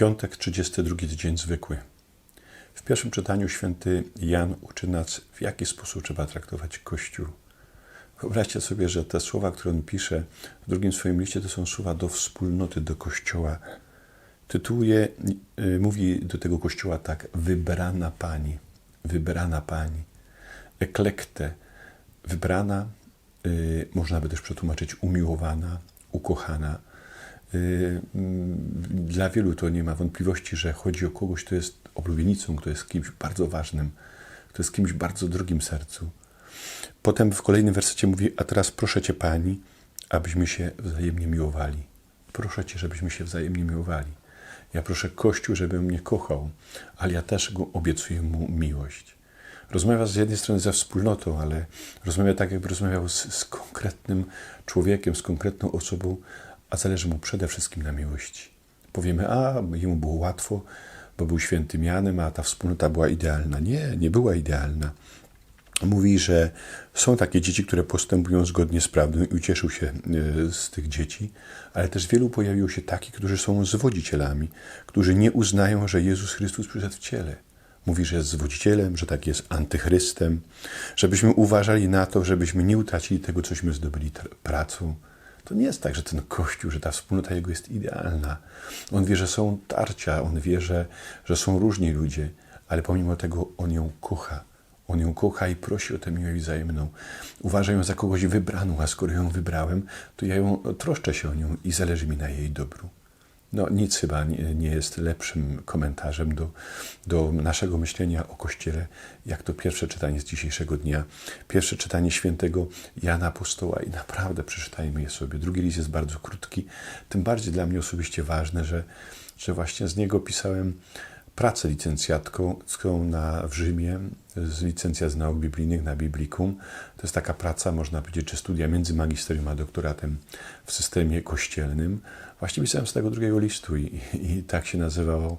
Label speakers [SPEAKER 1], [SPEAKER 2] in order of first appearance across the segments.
[SPEAKER 1] Piątek, 32 tydzień zwykły. W pierwszym czytaniu święty Jan uczy nas, w jaki sposób trzeba traktować Kościół. Wyobraźcie sobie, że te słowa, które on pisze w drugim swoim liście, to są słowa do wspólnoty, do Kościoła. Tytułuje, y, mówi do tego Kościoła tak, wybrana Pani, wybrana Pani, eklekte, wybrana, y, można by też przetłumaczyć umiłowana, ukochana, dla wielu to nie ma wątpliwości, że chodzi o kogoś, kto jest oblubienicą, kto jest kimś bardzo ważnym, kto jest kimś bardzo drugim sercu. Potem w kolejnym wersecie mówi, a teraz proszę Cię Pani, abyśmy się wzajemnie miłowali. Proszę Cię, żebyśmy się wzajemnie miłowali. Ja proszę Kościół, żeby mnie kochał, ale ja też go obiecuję mu miłość. Rozmawia z jednej strony ze wspólnotą, ale rozmawia tak, jakby rozmawiał z, z konkretnym człowiekiem, z konkretną osobą, a zależy mu przede wszystkim na miłości. Powiemy, a jemu było łatwo, bo był świętym Janem, a ta wspólnota była idealna. Nie, nie była idealna. Mówi, że są takie dzieci, które postępują zgodnie z prawdą i ucieszył się e, z tych dzieci, ale też wielu pojawiło się takich, którzy są zwodzicielami, którzy nie uznają, że Jezus Chrystus przyszedł w ciele. Mówi, że jest zwodzicielem, że tak jest antychrystem, żebyśmy uważali na to, żebyśmy nie utracili tego, cośmy zdobyli pracą, to nie jest tak, że ten Kościół, że ta wspólnota jego jest idealna. On wie, że są tarcia, on wie, że, że są różni ludzie, ale pomimo tego on ją kocha. On ją kocha i prosi o tę miłość wzajemną. Uważa ją za kogoś wybraną, a skoro ją wybrałem, to ja ją troszczę się o nią i zależy mi na jej dobru. No, nic chyba nie, jest lepszym komentarzem do, do naszego myślenia o Kościele, jak to pierwsze czytanie z dzisiejszego dnia. Pierwsze czytanie świętego Jana Apostoła i naprawdę przeczytajmy je sobie. Drugi list jest bardzo krótki, tym bardziej dla mnie osobiście ważne, że, że właśnie z niego pisałem pracę licencjatką na, w Rzymie, z licencja z nauk biblijnych na Biblikum. To jest taka praca, można powiedzieć, czy studia między magisterium a doktoratem w systemie kościelnym. Właśnie pisałem z tego drugiego listu i, i tak się nazywał,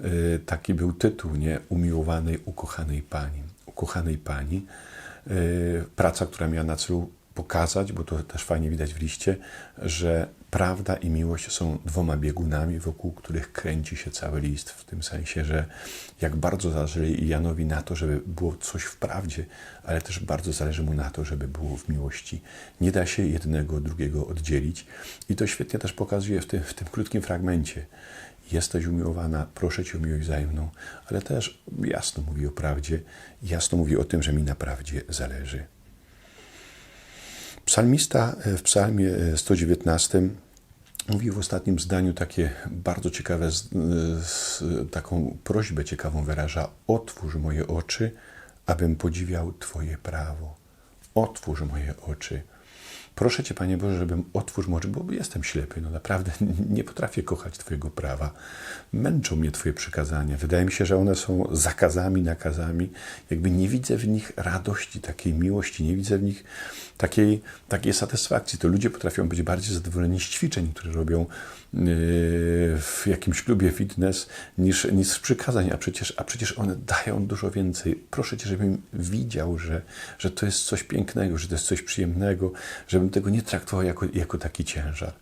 [SPEAKER 1] y, taki był tytuł, nie? Umiłowanej, ukochanej Pani. Ukochanej Pani. Y, praca, która miała na celu pokazać, bo to też fajnie widać w liście, że prawda i miłość są dwoma biegunami, wokół których kręci się cały list. W tym sensie, że jak bardzo zależy Janowi na to, żeby było coś w prawdzie, ale też bardzo zależy mu na to, żeby było w miłości. Nie da się jednego drugiego oddzielić. I to świetnie też pokazuje w tym, w tym krótkim fragmencie. Jesteś umiłowana, proszę cię o miłość wzajemną, ale też jasno mówi o prawdzie, jasno mówi o tym, że mi na prawdzie zależy. Psalmista e, w Psalmie 119 e, mówi w ostatnim zdaniu takie bardzo ciekawe, taką prośbę ciekawą wyraża: Otwórz moje oczy, abym podziwiał Twoje prawo. Otwórz moje oczy. Proszę Cię, Panie Boże, żebym otwórz oczy, bo jestem ślepy. No naprawdę nie potrafię kochać Twojego prawa. Męczą mnie Twoje przykazania. Wydaje mi się, że one są zakazami, nakazami. Jakby nie widzę w nich radości, takiej miłości, nie widzę w nich takiej, takiej satysfakcji. To ludzie potrafią być bardziej zadowoleni z ćwiczeń, które robią yy, w jakimś klubie fitness niż, niż z przykazań, a przecież, a przecież one dają dużo więcej. Proszę Cię, żebym widział, że, że to jest coś pięknego, że to jest coś przyjemnego, żebym tego nie traktował jako, jako taki ciężar.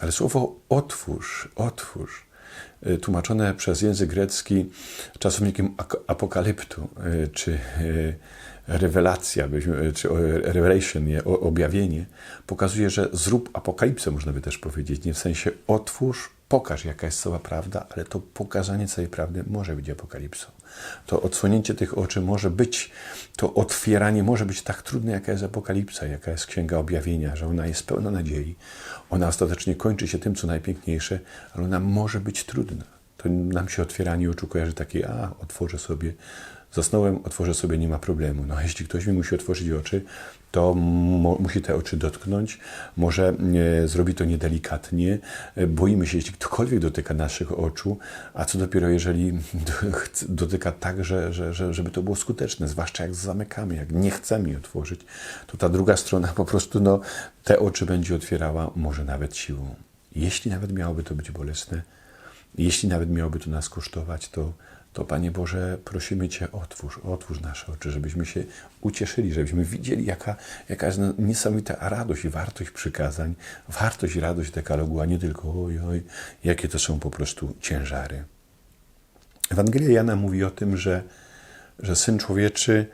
[SPEAKER 1] Ale słowo otwórz, otwórz, yy, tłumaczone przez język grecki czasownikiem apokaliptu, yy, czy rewelacja, czy revelation, nie, objawienie, pokazuje, że zrób apokalipsę, można by też powiedzieć, nie w sensie otwórz, pokaż, jaka jest cała prawda, ale to pokazanie całej prawdy może być apokalipsą. To odsłonięcie tych oczy może być, to otwieranie może być tak trudne, jaka jest apokalipsa, jaka jest księga objawienia, że ona jest pełna nadziei. Ona ostatecznie kończy się tym, co najpiękniejsze, ale ona może być trudna. To nam się otwieranie oczu kojarzy takie, a otworzę sobie Zasnąłem, otworzę sobie, nie ma problemu. No, jeśli ktoś mi musi otworzyć oczy, to musi te oczy dotknąć, może e, zrobi to niedelikatnie. E, boimy się, jeśli ktokolwiek dotyka naszych oczu, a co dopiero jeżeli dotyka tak, że, że, że, żeby to było skuteczne, zwłaszcza jak zamykamy, jak nie chcemy je otworzyć, to ta druga strona po prostu no, te oczy będzie otwierała, może nawet siłą. Jeśli nawet miałoby to być bolesne, Jeśli nawet miałoby to nas kosztować, to, to Panie Boże, prosimy Cię, otwórz, otwórz nasze oczy, żebyśmy się ucieszyli, żebyśmy widzieli, jaka, jaka jest niesamowita radość i wartość przykazań, wartość i radość dekalogu, a nie tylko oj, oj, jakie to są po prostu ciężary. Ewangelia Jana mówi o tym, że, że Syn Człowieczy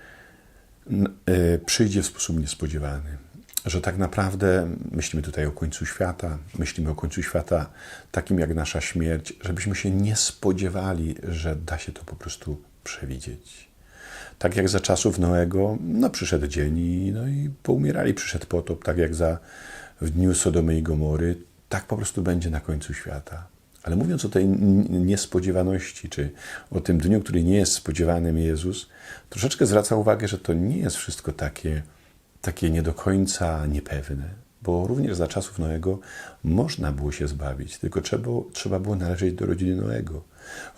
[SPEAKER 1] y, przyjdzie w sposób niespodziewany. Że tak naprawdę myślimy tutaj o końcu świata, myślimy o końcu świata takim jak nasza śmierć, żebyśmy się nie spodziewali, że da się to po prostu przewidzieć. Tak jak za czasów Noego, no przyszedł dzień i, no i poumierali, przyszedł potop, tak jak za w dniu Sodomy i Gomory, tak po prostu będzie na końcu świata. Ale mówiąc o tej niespodziewaności, czy o tym dniu, który nie jest spodziewanym Jezus, troszeczkę zwraca uwagę, że to nie jest wszystko takie, takie nie do końca niepewne, bo również za czasów Noego można było się zbawić, tylko trzeba, trzeba było należeć do rodziny Noego.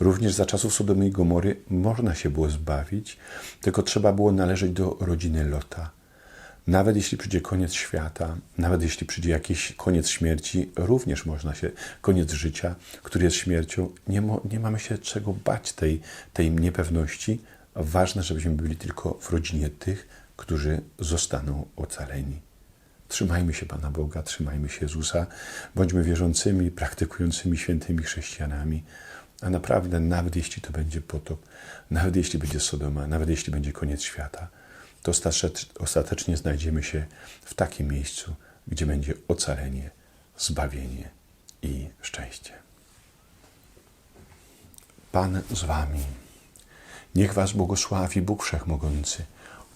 [SPEAKER 1] Również za czasów Sodomy i Gomory można się było zbawić, tylko trzeba było należeć do rodziny Lota. Nawet jeśli przyjdzie koniec świata, nawet jeśli przyjdzie jakiś koniec śmierci, również można się, koniec życia, który jest śmiercią, nie, mo, nie mamy się czego bać tej, tej niepewności. Ważne, żebyśmy byli tylko w rodzinie tych, którzy zostaną ocaleni. Trzymajmy się Pana Boga, trzymajmy się Jezusa, bądźmy wierzącymi, praktykującymi świętymi chrześcijanami. A naprawdę, nawet jeśli to będzie potop, nawet jeśli będzie Sodoma, nawet jeśli będzie koniec świata, to ostatecz- ostatecznie znajdziemy się w takim miejscu, gdzie będzie ocalenie, zbawienie i szczęście. Pan z Wami. Niech Was błogosławi Bóg Wszechmogący,